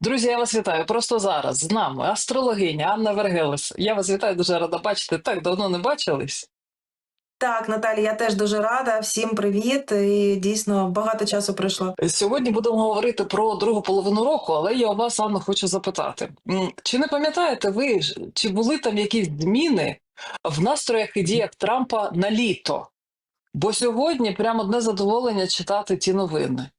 Друзі, я вас вітаю. Просто зараз з нами астрологиня Анна Вергелес. Я вас вітаю, дуже рада бачити. Так давно не бачились. Так, Наталі, я теж дуже рада. Всім привіт. І дійсно багато часу пройшло. Сьогодні будемо говорити про другу половину року, але я у вас, Анна, хочу запитати: чи не пам'ятаєте ви, чи були там якісь зміни в настроях і діях Трампа на літо? Бо сьогодні прямо одне задоволення читати ті новини.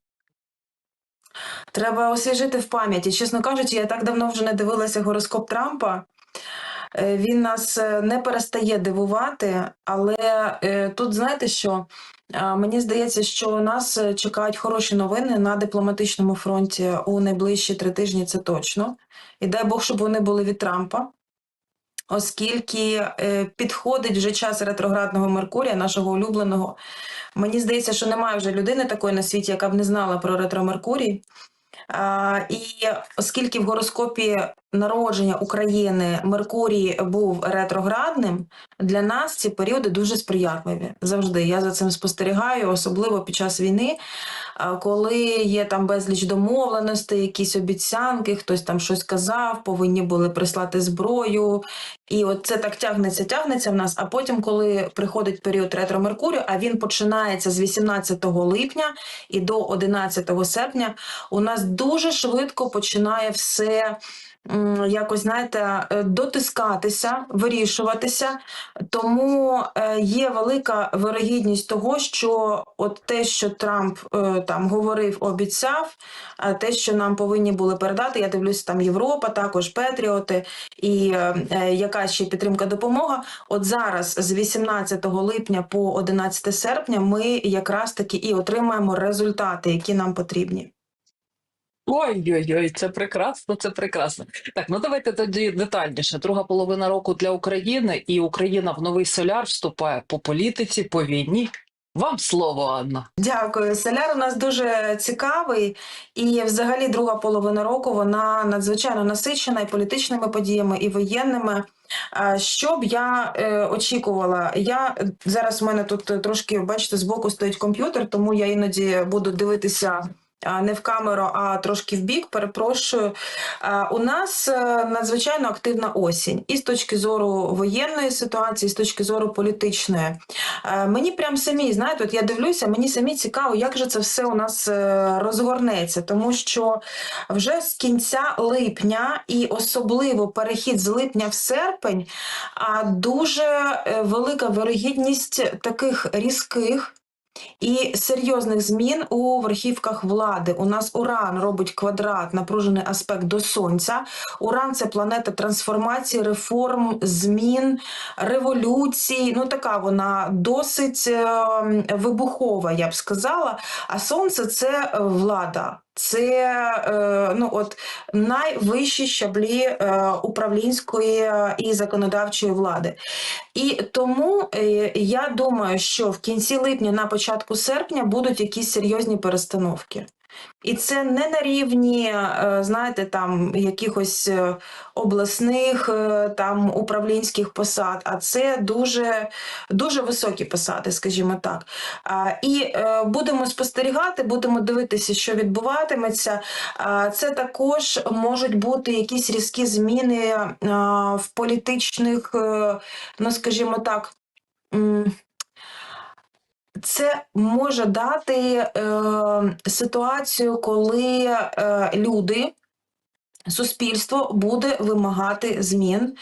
Треба освіжити в пам'яті. Чесно кажучи, я так давно вже не дивилася гороскоп Трампа. Е, Він нас е, не перестає дивувати, але е, тут знаєте що? Мені здається, що нас чекають хороші новини на дипломатичному фронті у найближчі три тижні. Це точно. І дай Бог, щоб вони були від Трампа. Оскільки е, підходить вже час ретроградного Меркурія, нашого улюбленого. Мені здається, що немає вже людини такої на світі, яка б не знала про ретро Меркурій. І оскільки в гороскопі народження України Меркурій був ретроградним, для нас ці періоди дуже сприятливі. Завжди я за цим спостерігаю, особливо під час війни, коли є там безліч домовленостей, якісь обіцянки, хтось там щось казав, повинні були прислати зброю. І от це так тягнеться, тягнеться в нас. А потім, коли приходить період ретро Меркурію, а він починається з 18 липня і до 11 серпня, у нас дуже швидко починає все. Якось знаєте, е, дотискатися, вирішуватися, тому е, є велика вирогідність того, що от те, що Трамп е, там говорив, обіцяв, те, що нам повинні були передати, я дивлюся, там Європа, також Петріоти і яка ще підтримка допомога. От зараз з 18 липня по 11 серпня ми якраз таки і отримаємо результати, які нам потрібні. Ой-ой-ой, це прекрасно, це прекрасно. Так, ну давайте тоді детальніше. Друга половина року для України, і Україна в новий соляр вступає по політиці, по війні. Вам слово, Анна. Дякую. Соляр у нас дуже цікавий, і взагалі друга половина року вона надзвичайно насичена і політичними подіями, і воєнними. Що б я е, очікувала? Я зараз у мене тут трошки, бачите, збоку стоїть комп'ютер, тому я іноді буду дивитися. Не в камеру, а трошки в бік, перепрошую. У нас е, надзвичайно активна осінь, і з точки зору воєнної ситуації, і з точки зору політичної. Е, Мені прям самі, знаєте, от я дивлюся, мені самі цікаво, як же це все у нас е, розгорнеться, тому що вже з кінця липня і особливо перехід з липня в серпень, дуже велика вирогідність таких різких. І серйозних змін у верхівках влади. У нас Уран робить квадрат, напружений аспект до Сонця. Уран це планета трансформації, реформ, змін, революцій. Ну така вона досить е, вибухова, я б сказала. А сонце це е, влада. Це е, ну от найвищі щаблі е, управлінської і законодавчої влади. І тому е, я думаю, що в кінці липня, на початку серпня будуть якісь серйозні перестановки. І це не на рівні, е, знаєте, там якихось е, обласних е, там управлінських посад, а це дуже, дуже високі посади, скажімо так. І будемо спостерігати, будемо дивитися, що відбуватиметься. Це також можуть бути якісь різкі зміни в політичних, ну скажімо так. Це може дати е, ситуацію, коли е, люди, суспільство буде вимагати змін.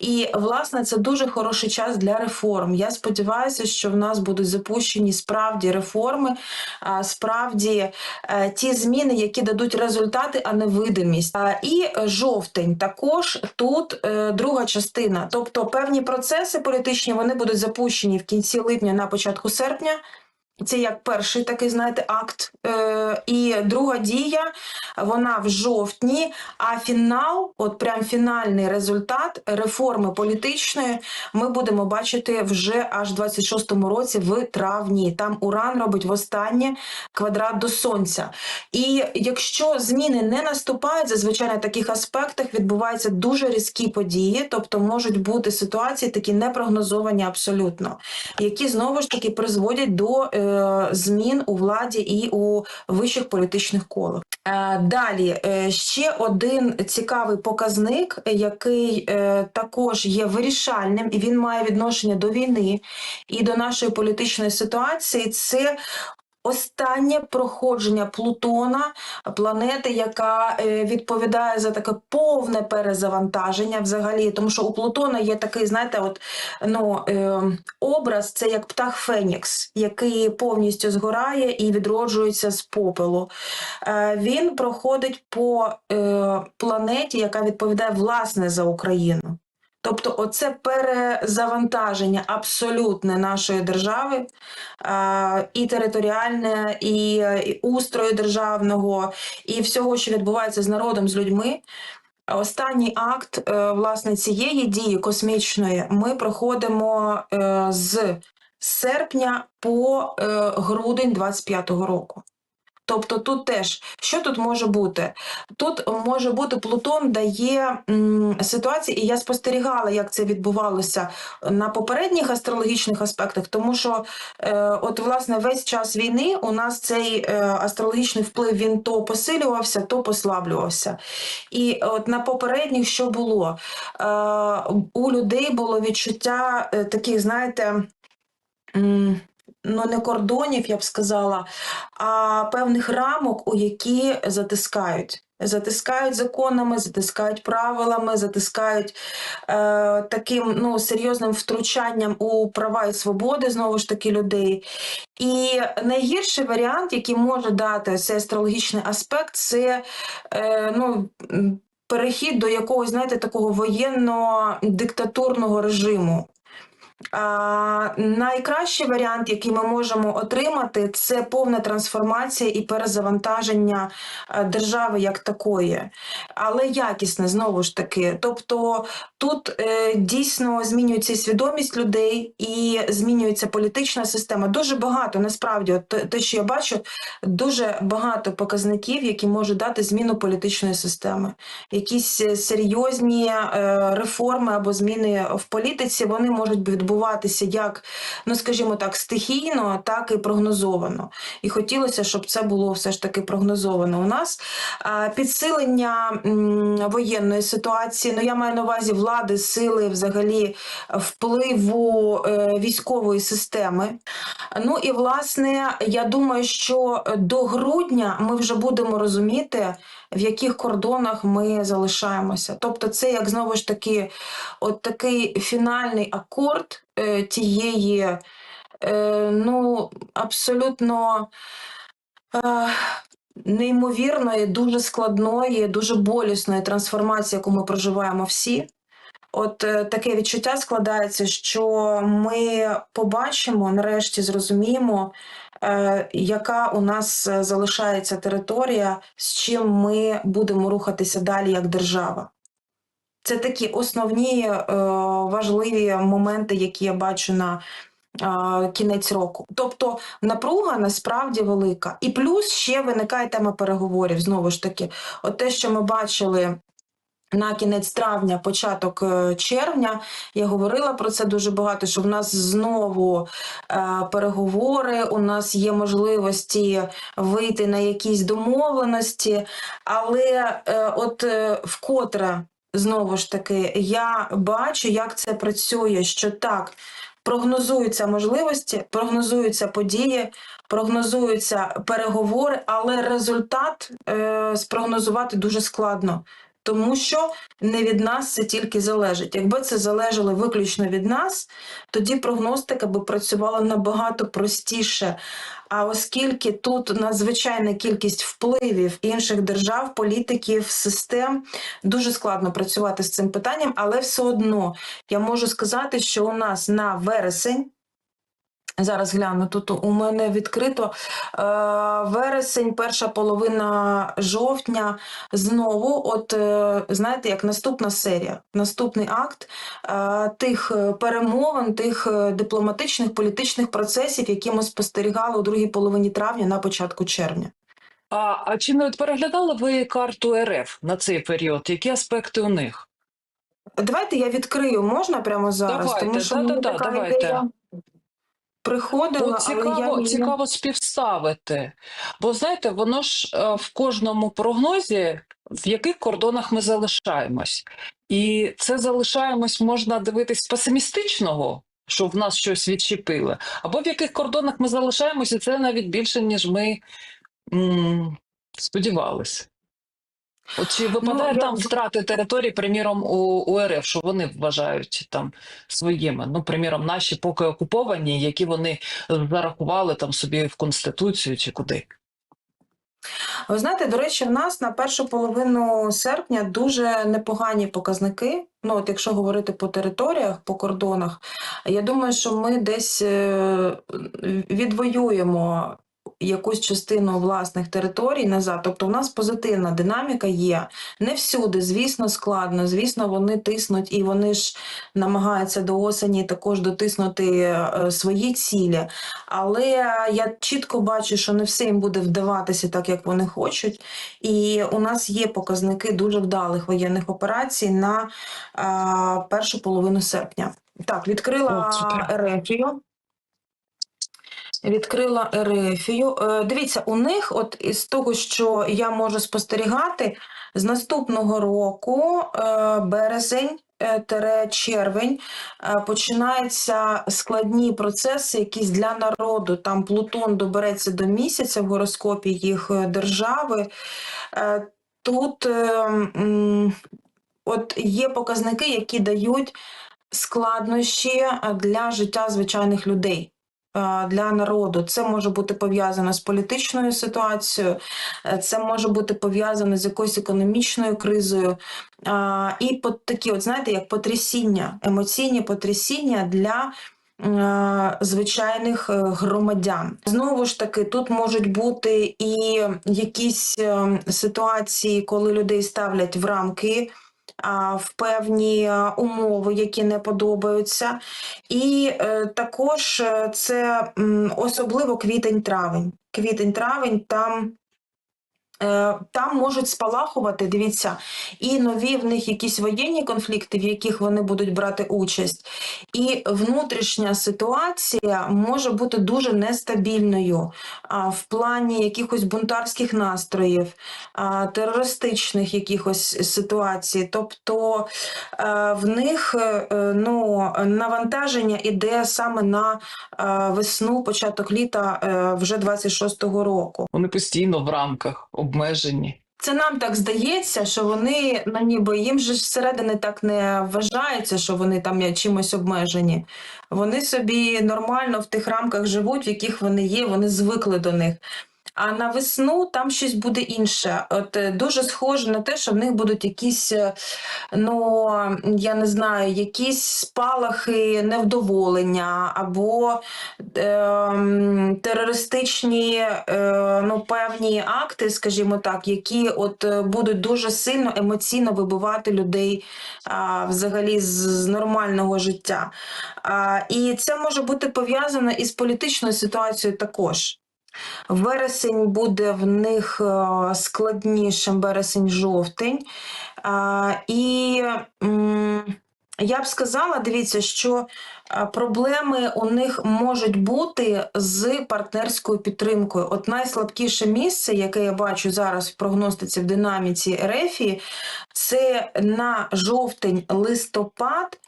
І, власне, це дуже хороший час для реформ. Я сподіваюся, що в нас будуть запущені справді реформи, справді е, ті зміни, які дадуть результати, а не видимість. І жовтень також тут е, друга частина. Тобто певні процеси політичні вони будуть запущені в кінці липня, на початку серпня. Це як перший такий, знаєте, акт. Е, і друга дія, вона в жовтні, а фінал, от прям фінальний результат реформи політичної, ми будемо бачити вже аж в 26-му році в травні. Там Уран робить востаннє квадрат до сонця. І якщо зміни не наступають, зазвичай на таких аспектах відбуваються дуже різкі події, тобто можуть бути ситуації такі непрогнозовані абсолютно, які знову ж таки призводять до е, змін у владі і у вищих політичних колах. Е, Далі е, ще один цікавий показник, який е, також є вирішальним, і він має відношення до війни і до нашої політичної ситуації. Це Останнє проходження Плутона, планети, яка е, відповідає за таке повне перезавантаження взагалі, тому що у Плутона є такий, знаєте, от ну е, образ це як птах Фенікс, який повністю згорає і відроджується з попелу. Е, він проходить по планеті, яка відповідає власне за Україну. Тобто, оце перезавантаження абсолютне нашої держави, і територіальне, і, устрою державного, і всього, що відбувається з народом, з людьми. Останній акт е, власне цієї дії космічної ми проходимо е, з серпня по е, грудень 25-го року. Тобто тут теж що тут може бути? Тут може бути Плутон дає м, ситуації, і я спостерігала, як це відбувалося на попередніх астрологічних аспектах, тому що е, от власне весь час війни у нас цей е, астрологічний вплив він то посилювався, то послаблювався. І от на попередніх що було? Е, у людей було відчуття е, таких, знаєте. Ну, не кордонів, я б сказала, а певних рамок, у які затискають. Затискають законами, затискають правилами, затискають е, таким ну, серйозним втручанням у права і свободи знову ж таки людей. І найгірший варіант, який може дати цей астрологічний аспект, це е, ну, перехід до якогось, знаєте, такого воєнно-диктатурного режиму. А, найкращий варіант, який ми можемо отримати, це повна трансформація і перезавантаження е, держави як такої, але якісне знову ж таки. Тобто тут е, дійсно змінюється свідомість людей і змінюється політична система. Дуже багато насправді, от те- що я бачу, дуже багато показників, які можуть дати зміну політичної системи. Якісь е, серйозні е, реформи або зміни в політиці вони можуть відбуватися як, ну скажімо так, стихійно, так і прогнозовано. І хотілося, щоб це було все ж таки прогнозовано. У нас підсилення воєнної ситуації. Ну я маю на увазі влади, сили, взагалі впливу е, військової системи. Ну і власне, я думаю, що до грудня ми вже будемо розуміти, в яких кордонах ми залишаємося. Тобто, це як знову ж таки, от такий фінальний акорд е, тієї, е, ну, абсолютно. Е, Неймовірної, дуже складної, дуже болісної трансформації, яку ми проживаємо всі. От е, таке відчуття складається, що ми побачимо, нарешті зрозуміємо, яка у нас е, залишається територія, з чим ми будемо рухатися далі як держава. Це такі основні е, важливі моменти, які я бачу на е, кінець року. Тобто напруга насправді велика. І плюс ще виникає тема переговорів. Знову ж таки, от те, що ми бачили. На кінець травня, початок е, червня, я говорила про це дуже багато. Що в нас знову е, переговори, у нас є можливості вийти на якісь домовленості, але е, от вкотре знову ж таки я бачу, як це працює. Що так прогнозуються можливості, прогнозуються події, прогнозуються переговори, але результат е, спрогнозувати дуже складно. Тому що не від нас це тільки залежить. Якби це залежало виключно від нас, тоді прогностика би працювала набагато простіше. А оскільки тут надзвичайна кількість впливів інших держав, політиків, систем, дуже складно працювати з цим питанням, але все одно я можу сказати, що у нас на вересень. Зараз гляну, тут у мене відкрито е, вересень, перша половина жовтня. Знову, от е, знаєте, як наступна серія, наступний акт е, тих е, перемовин, тих е, дипломатичних політичних процесів, які ми спостерігали у другій половині травня на початку червня. А, а чи не переглядали ви карту РФ на цей період? Які аспекти у них? Давайте я відкрию, можна прямо зараз, Давайте, тому що да-да-да, така давайте. ідея. Приходила, Бо але я цікаво, співставити. Бо знаєте, воно ж е, в кожному прогнозі, в яких кордонах ми залишаємось. І це залишаємось можна дивитись песимістичного, що в нас щось відчепили, або в яких кордонах ми залишаємось, і це навіть більше, ніж ми м, сподівалися. Чи випадає я- там втрати територій, приміром, у, у РФ, що вони вважають там своїми? Ну, приміром, наші поки окуповані, які вони зарахували там собі в Конституцію чи куди? Ви знаєте, до речі, в нас на першу половину серпня дуже непогані показники. Ну, от якщо говорити по територіях, по кордонах, я думаю, що ми десь е, відвоюємо якусь частину власних територій назад. Тобто, у нас позитивна динаміка є. Не всюди, звісно, складно. Звісно, вони тиснуть і вони ж намагаються до осені також дотиснути е, свої цілі. Але я чітко бачу, що не все їм буде вдаватися так, як вони хочуть. І у нас є показники дуже вдалих воєнних операцій на а, першу половину серпня. Так, відкрила. Ерефію. Відкрила Ерефію. Е, Дивіться, у них, от із того, що я можу спостерігати, з наступного року, е, березень. е, червень починаються складні процеси, якісь для народу. Там Плутон добереться до місяця в гороскопі їх держави. Тут от є показники, які дають складнощі для життя звичайних людей. Е, Для народу це може бути пов'язано з політичною ситуацією, е, це може бути пов'язано з якоюсь економічною кризою, і такі, от знаєте, як потрясіння, емоційні потрясіння для е, звичайних громадян. Знову ж таки, тут можуть бути і якісь е, ситуації, коли людей ставлять в рамки. В певні е, умови, які не подобаються, і е, також е, це особливо квітень-травень. Квітень-травень там Там можуть спалахувати, дивіться, і нові в них якісь воєнні конфлікти, в яких вони будуть брати участь, і внутрішня ситуація може бути дуже нестабільною в плані якихось бунтарських настроїв, терористичних якихось ситуацій. Тобто е, в них е, е, ну, навантаження іде саме на е, весну, початок літа е, вже 26-го року. Вони постійно в рамках обмежені. Це нам так здається, що вони ну ніби їм же ж зсередини так не вважається, що вони там чимось обмежені. Вони собі нормально в тих рамках живуть, в яких вони є, вони звикли до них. А на весну там щось буде інше. От е, дуже схоже на те, що в них будуть якісь, е, ну я не знаю, якісь спалахи невдоволення або ем, терористичні е, ну, певні акти, скажімо так, які от е, будуть дуже сильно емоційно вибивати людей а, взагалі з, з нормального життя. А, і це може бути пов'язано із політичною ситуацією також. Вересень буде в них е, складнішим, вересень-жовтень. І я б сказала, дивіться, що проблеми у них можуть бути з партнерською підтримкою. От найслабкіше місце, яке я бачу зараз в прогностиці в динаміці Ерефії, це на жовтень-листопад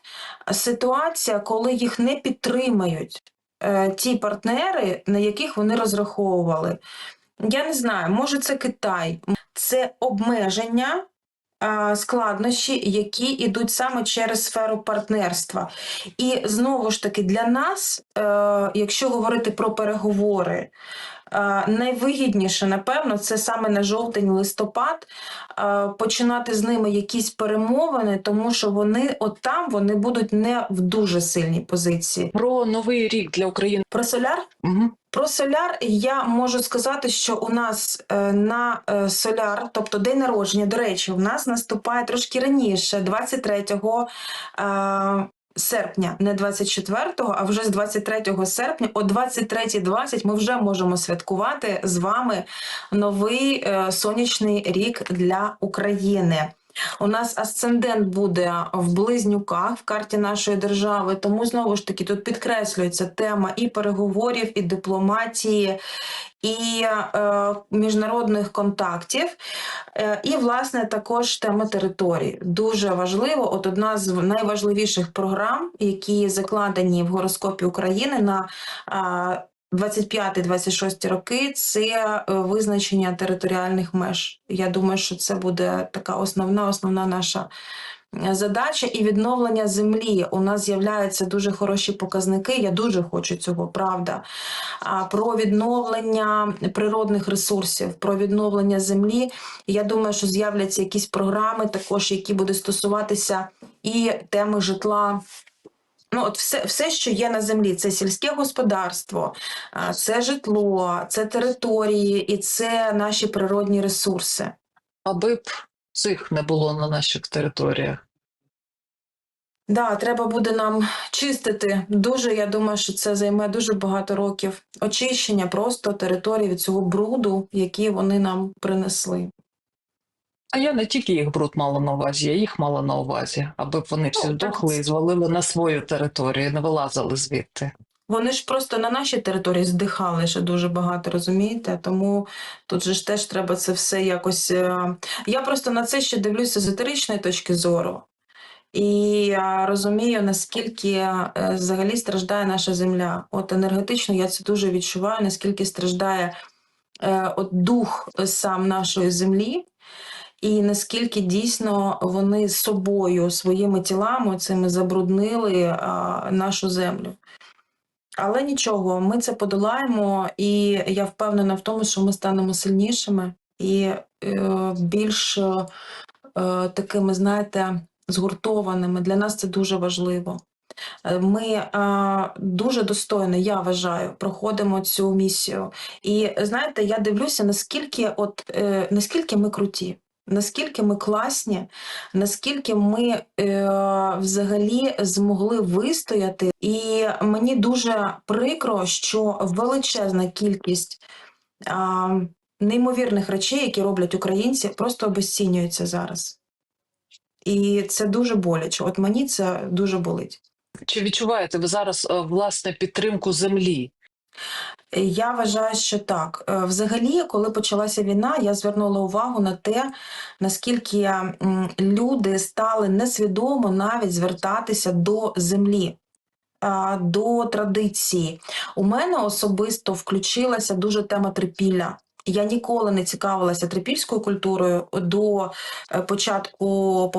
ситуація, коли їх не підтримають е, ті партнери, на яких вони розраховували. Я не знаю, може це Китай, це обмеження. Складнощі, які йдуть саме через сферу партнерства. І знову ж таки, для нас, е, якщо говорити про переговори, е, найвигідніше, напевно, це саме на жовтень-листопад е, починати з ними якісь перемовини, тому що вони от там вони будуть не в дуже сильній позиції. Про новий рік для України. Про соляр Угу. про соляр я можу сказати, що у нас е, на е, соляр, тобто день народження, до речі, у нас наступає трошки раніше, 23 е, серпня, не 24-го, а вже з 23 серпня о 23.20 ми вже можемо святкувати з вами новий е, сонячний рік для України. У нас асцендент буде в близнюках в карті нашої держави, тому знову ж таки тут підкреслюється тема і переговорів, і дипломатії, і е, міжнародних контактів, е, і, власне, також тема території. Дуже важливо. От одна з найважливіших програм, які закладені в гороскопі України на е, 25-26 роки це е, визначення територіальних меж. Я думаю, що це буде така основна, основна наша е, задача і відновлення землі. У нас з'являються дуже хороші показники. Я дуже хочу цього, правда. Про відновлення природних ресурсів, про відновлення землі. Я думаю, що з'являться якісь програми, також які будуть стосуватися і теми житла. Ну, от все, все, що є на землі, це сільське господарство, це житло, це території і це наші природні ресурси. Аби б цих не було на наших територіях. Да, треба буде нам чистити. Дуже, я думаю, що це займе дуже багато років очищення просто території від цього бруду, який вони нам принесли. А я не тільки їх бруд мала на увазі, я їх мала на увазі, аби вони всі Ну, здохли і звалили на свою територію, не вилазили звідти. Вони ж просто на нашій території здихали ще дуже багато, розумієте? Тому тут же ж теж треба це все якось. е, Я просто на це ще дивлюся з етеричної точки зору. І я розумію, наскільки е, взагалі страждає наша земля. От енергетично я це дуже відчуваю, наскільки страждає е, от дух сам нашої землі, і наскільки дійсно вони собою, своїми тілами цими забруднили а, нашу землю. Але нічого, ми це подолаємо, і я впевнена в тому, що ми станемо сильнішими і е, більш е, е, такими, знаєте, згуртованими. Для нас це дуже важливо. Е, Ми е, дуже достойно, я вважаю, проходимо цю місію. І знаєте, я дивлюся, наскільки, от, е, наскільки ми круті. Наскільки ми класні, наскільки ми е, взагалі змогли вистояти, і мені дуже прикро, що величезна кількість а, неймовірних речей, які роблять українці, просто обесцінюється зараз. І це дуже боляче. От мені це дуже болить. Чи відчуваєте ви зараз е, власне підтримку землі? Я вважаю, що так. Е, Взагалі, коли почалася війна, я звернула увагу на те, наскільки люди стали несвідомо навіть звертатися до землі. До традиції. У мене особисто включилася дуже тема трипілля. Я ніколи не цікавилася трипільською культурою до е, початку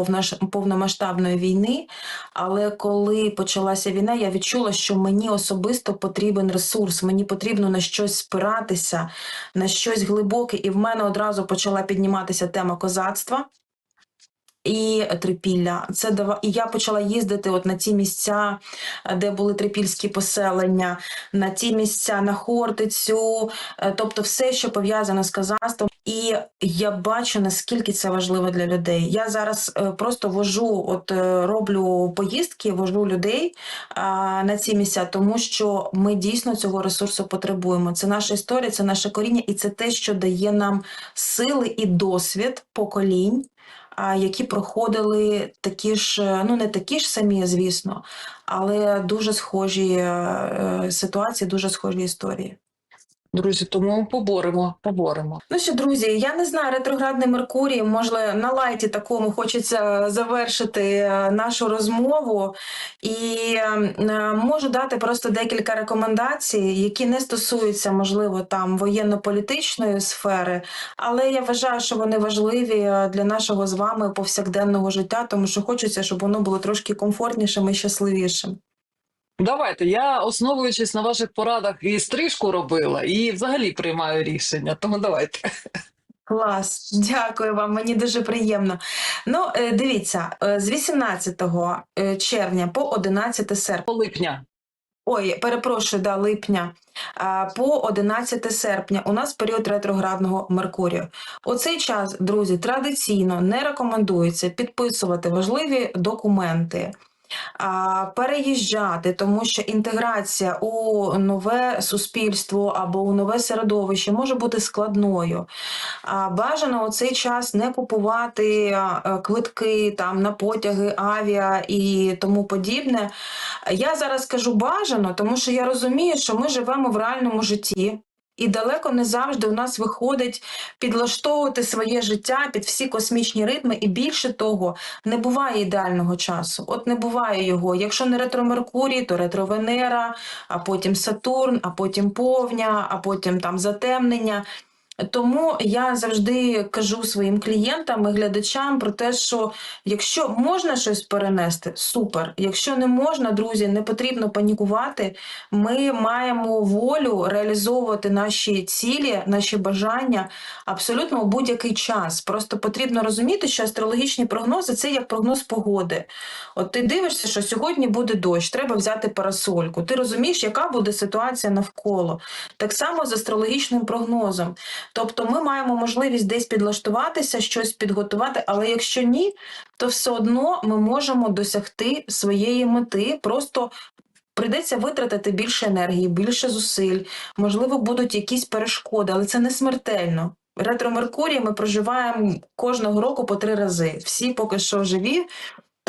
повномасштабної війни. Але коли почалася війна, я відчула, що мені особисто потрібен ресурс, мені потрібно на щось спиратися, на щось глибоке. І в мене одразу почала підніматися тема козацтва. І трипілля. Це дава... І я почала їздити от на ті місця, де були трипільські поселення, на ті місця, на Хортицю, е, тобто все, що пов'язане з козацтвом. І я бачу, наскільки це важливо для людей. Я зараз е, просто вожу, от е, роблю поїздки, вожу людей на ці місця, тому що ми дійсно цього ресурсу потребуємо. Це наша історія, це наше коріння, і це те, що дає нам сили і досвід поколінь. А, Які проходили такі ж, ну не такі ж самі, звісно, але дуже схожі е, ситуації, дуже схожі історії. Друзі, тому поборемо, поборемо. Ну що, друзі, я не знаю, ретроградний Меркурій, може, на лайті такому хочеться завершити е, нашу розмову, і е, можу дати просто декілька рекомендацій, які не стосуються, можливо, там воєнно-політичної сфери, але я вважаю, що вони важливі е, для нашого з вами повсякденного життя, тому що хочеться, щоб воно було трошки комфортнішим і щасливішим. Давайте, я основуючись на ваших порадах і стрижку робила, і взагалі приймаю рішення. Тому давайте. Клас, дякую вам, мені дуже приємно. Ну, е, дивіться, е, з 18 е, червня по 11 серпня, По липня. ой, перепрошую, да, липня, по 11 серпня у нас період ретроградного Меркурію. У цей час, друзі, традиційно не рекомендується підписувати важливі документи. Переїжджати, тому що інтеграція у нове суспільство або у нове середовище може бути складною. Бажано у цей час не купувати е, квитки там на потяги, авіа і тому подібне. Я зараз кажу бажано, тому що я розумію, що ми живемо в реальному житті. І далеко не завжди у нас виходить підлаштовувати своє життя під всі космічні ритми, і більше того, не буває ідеального часу. От не буває його. Якщо не ретро Меркурій, то ретро Венера, а потім Сатурн, а потім повня, а потім там затемнення. Тому я завжди кажу своїм клієнтам і глядачам про те, що якщо можна щось перенести, супер. Якщо не можна, друзі, не потрібно панікувати. Ми маємо волю реалізовувати наші цілі, наші бажання абсолютно у будь-який час. Просто потрібно розуміти, що астрологічні прогнози це як прогноз погоди. От ти дивишся, що сьогодні буде дощ, треба взяти парасольку. Ти розумієш, яка буде ситуація навколо. Так само з астрологічним прогнозом. Тобто ми маємо можливість десь підлаштуватися, щось підготувати, але якщо ні, то все одно ми можемо досягти своєї мети. Просто прийдеться витратити більше енергії, більше зусиль, можливо, будуть якісь перешкоди, але це не смертельно. Ретро Меркурій ми проживаємо кожного року по три рази. Всі поки що живі.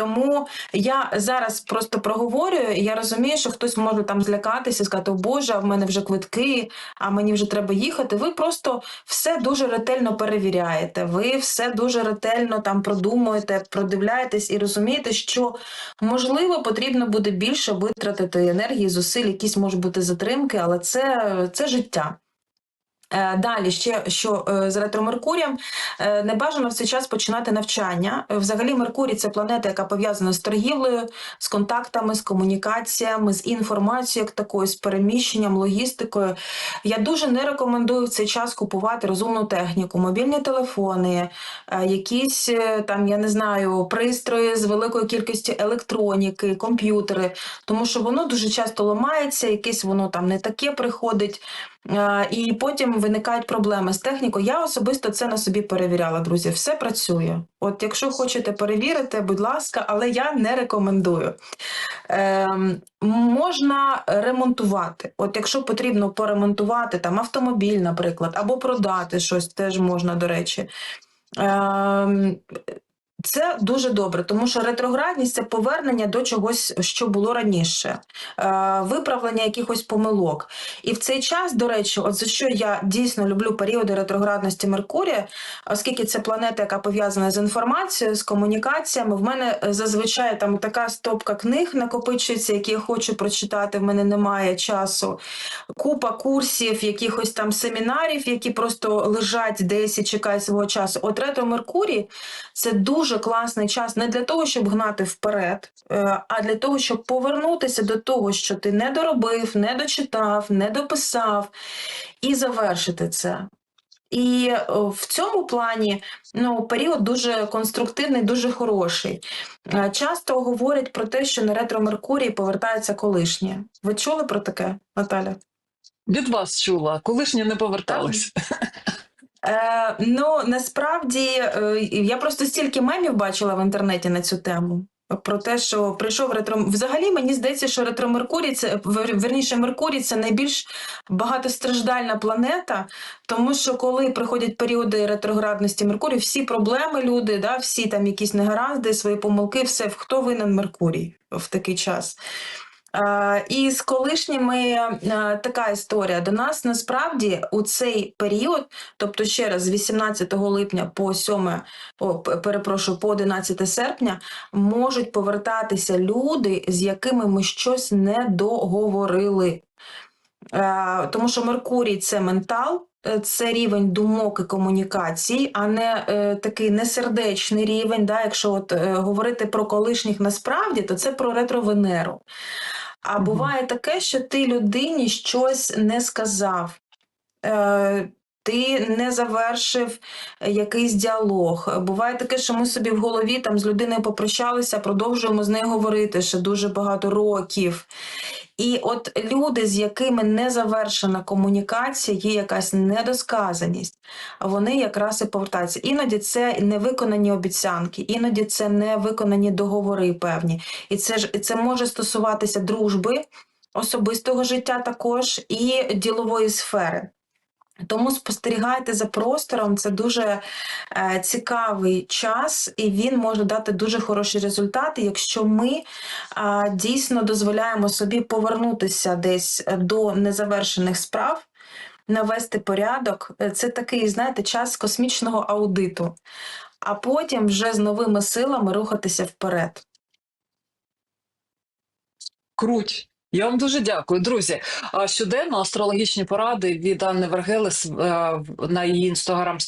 Тому я зараз просто проговорюю, і я розумію, що хтось може там злякатися, сказати, Боже, в мене вже квитки, а мені вже треба їхати. Ви просто все дуже ретельно перевіряєте. Ви все дуже ретельно там продумуєте, продивляєтесь і розумієте, що можливо потрібно буде більше витратити енергії, зусиль, якісь можуть бути затримки, але це, це життя. Е, Далі ще що е, з ретро Меркурієм е, не бажано в цей час починати навчання. Взагалі, Меркурій це планета, яка пов'язана з торгівлею, з контактами, з комунікаціями, з інформацією, як такою, з переміщенням, логістикою. Я дуже не рекомендую в цей час купувати розумну техніку, мобільні телефони, якісь там, я не знаю, пристрої з великою кількістю електроніки, комп'ютери, тому що воно дуже часто ламається, якесь воно там не таке приходить. Е, І потім виникають проблеми з технікою. Я особисто це на собі перевіряла, друзі. Все працює. От якщо хочете перевірити, будь ласка, але я не рекомендую. Ем, можна ремонтувати. От якщо потрібно поремонтувати там автомобіль, наприклад, або продати щось, теж можна, до речі. Ем, це дуже добре, тому що ретроградність це повернення до чогось, що було раніше, е, виправлення якихось помилок. І в цей час, до речі, от за що я дійсно люблю періоди ретроградності Меркурія, оскільки це планета, яка пов'язана з інформацією, з комунікаціями. В мене е, зазвичай там така стопка книг накопичується, які я хочу прочитати. В мене немає часу. Купа курсів, якихось там семінарів, які просто лежать десь і чекають свого часу. От ретро Меркурій це дуже класний час не для того, щоб гнати вперед, е, а для того, щоб повернутися до того, що ти не доробив, не дочитав, не дописав, і завершити це. І в цьому плані ну, період дуже конструктивний, дуже хороший. Е, Часто говорять про те, що на ретро Меркурій повертається колишнє. Ви чули про таке, Наталя? Від вас чула, колишні не повертались. Е, ну насправді е, я просто стільки мемів бачила в інтернеті на цю тему. Про те, що прийшов ретро. Взагалі мені здається, що ретро Меркурій це верніше Меркурій це найбільш багатостраждальна планета, тому що коли приходять періоди ретроградності Меркурію, всі проблеми люди, да, всі там якісь негаразди, свої помилки, все хто винен Меркурій в такий час. Е, І з колишніми е, така історія. До нас насправді у цей період, тобто ще раз з 18 липня по 7, о, перепрошую, по 11 серпня, можуть повертатися люди, з якими ми щось не договорили. Е, Тому що Меркурій це ментал. Це рівень думок і комунікацій, а не е, такий несердечний рівень. Да? Якщо от, е, говорити про колишніх насправді, то це про ретро-Венеру. А буває таке, що ти людині щось не сказав. Е, ти не завершив е, якийсь діалог. Буває таке, що ми собі в голові там з людиною попрощалися, продовжуємо з нею говорити ще дуже багато років. І от люди, з якими не завершена комунікація, є якась недосказаність, вони якраз і повертаються. Іноді це невиконані обіцянки, іноді це невиконані договори певні. І це ж це може стосуватися дружби, особистого життя також і ділової сфери. Тому спостерігайте за простором, це дуже е, цікавий час, і він може дати дуже хороші результати, якщо ми е, дійсно дозволяємо собі повернутися десь до незавершених справ, навести порядок. Е, Це такий, знаєте, час космічного аудиту, а потім вже з новими силами рухатися вперед. Круть. Я вам дуже дякую, друзі. Щоденно астрологічні поради від Анни Вергелес е, на її інстаграм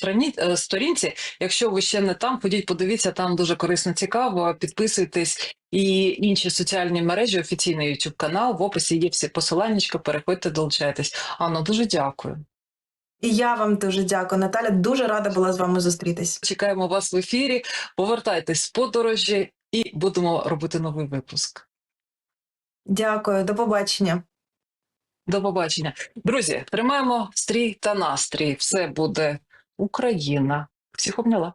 сторінці. Якщо ви ще не там, ходіть, подивіться, там дуже корисно цікаво. Підписуйтесь і інші соціальні мережі, офіційний YouTube канал. В описі є всі посиланнячка. Переходьте, долучайтесь. Анно, дуже дякую. І я вам дуже дякую, Наталя. Дуже рада була з вами зустрітись. Чекаємо вас в ефірі. Повертайтесь з подорожі і будемо робити новий випуск. Дякую, до побачення. До побачення. Друзі, тримаємо стрій та настрій. Все буде Україна. Всіх обняла.